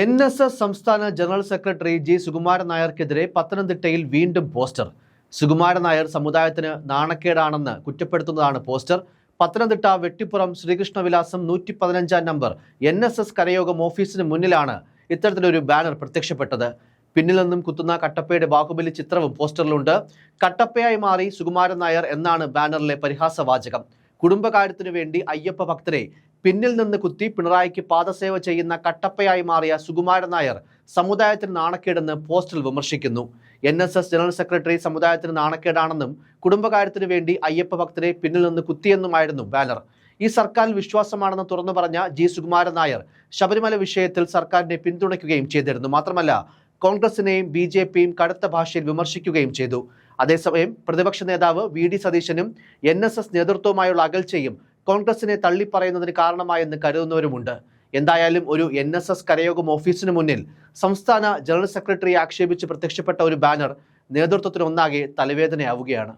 N S S സംസ്ഥാന general secretary G Sukumaran നായർക്കെതിരെ പത്തനംതിട്ടയിൽ വീണ്ടും പോസ്റ്റർ. സുകുമാരൻ നായർ സമുദായത്തിന് നാണക്കേടാണെന്ന് കുറ്റപ്പെടുത്തുന്നതാണ് പോസ്റ്റർ. പത്തനംതിട്ട വെട്ടിപ്പുറം ശ്രീകൃഷ്ണവിലാസം നൂറ്റി പതിനഞ്ചാം നമ്പർ എൻ എസ് എസ് കരയോഗം ഓഫീസിന് മുന്നിലാണ് ഇത്തരത്തിലൊരു ബാനർ പ്രത്യക്ഷപ്പെട്ടത്. പിന്നിൽ നിന്നും കുത്തുന്ന കട്ടപ്പയുടെ ബാഹുബലി ചിത്രവും പോസ്റ്ററിലുണ്ട്. കട്ടപ്പയായി മാറി സുകുമാരൻ നായർ എന്നാണ് ബാനറിലെ പരിഹാസവാചകം. കുടുംബകാര്യത്തിനു വേണ്ടി അയ്യപ്പ ഭക്തരെ പിന്നിൽ നിന്ന് കുത്തി പിണറായിക്ക് പാദസേവ ചെയ്യുന്ന കട്ടപ്പയായി മാറിയ സുകുമാരൻ നായർ സമുദായത്തിന് നാണക്കേടെന്ന് പോസ്റ്റിൽ വിമർശിക്കുന്നു. N S S general secretary സമുദായത്തിന് നാണക്കേടാണെന്നും കുടുംബകാര്യത്തിനു വേണ്ടി അയ്യപ്പ ഭക്തരെ പിന്നിൽ നിന്ന് കുത്തിയെന്നുമായിരുന്നു ബാനർ. ഈ സർക്കാരിൽ വിശ്വാസമാണെന്ന് തുറന്നു പറഞ്ഞ ജി സുകുമാരൻ നായർ ശബരിമല വിഷയത്തിൽ സർക്കാരിനെ പിന്തുണയ്ക്കുകയും ചെയ്തിരുന്നു. മാത്രമല്ല കോൺഗ്രസിനെയും ബി ജെ പിയും കടുത്ത ഭാഷയിൽ വിമർശിക്കുകയും ചെയ്തു. അതേസമയം പ്രതിപക്ഷ നേതാവ് വി ഡി സതീശനും എൻ എസ് എസ് നേതൃത്വവുമായുള്ള അകൽച്ചയും കോൺഗ്രസിനെ തള്ളിപ്പറയുന്നതിന് കാരണമായെന്ന് കരുതുന്നവരുമുണ്ട്. എന്തായാലും ഒരു എൻ എസ് എസ് കരയോഗം ഓഫീസിന് മുന്നിൽ സംസ്ഥാന ജനറൽ സെക്രട്ടറിയെ ആക്ഷേപിച്ച് പ്രത്യക്ഷപ്പെട്ട ഒരു ബാനർ നേതൃത്വത്തിനൊന്നാകെ തലവേദനയാവുകയാണ്.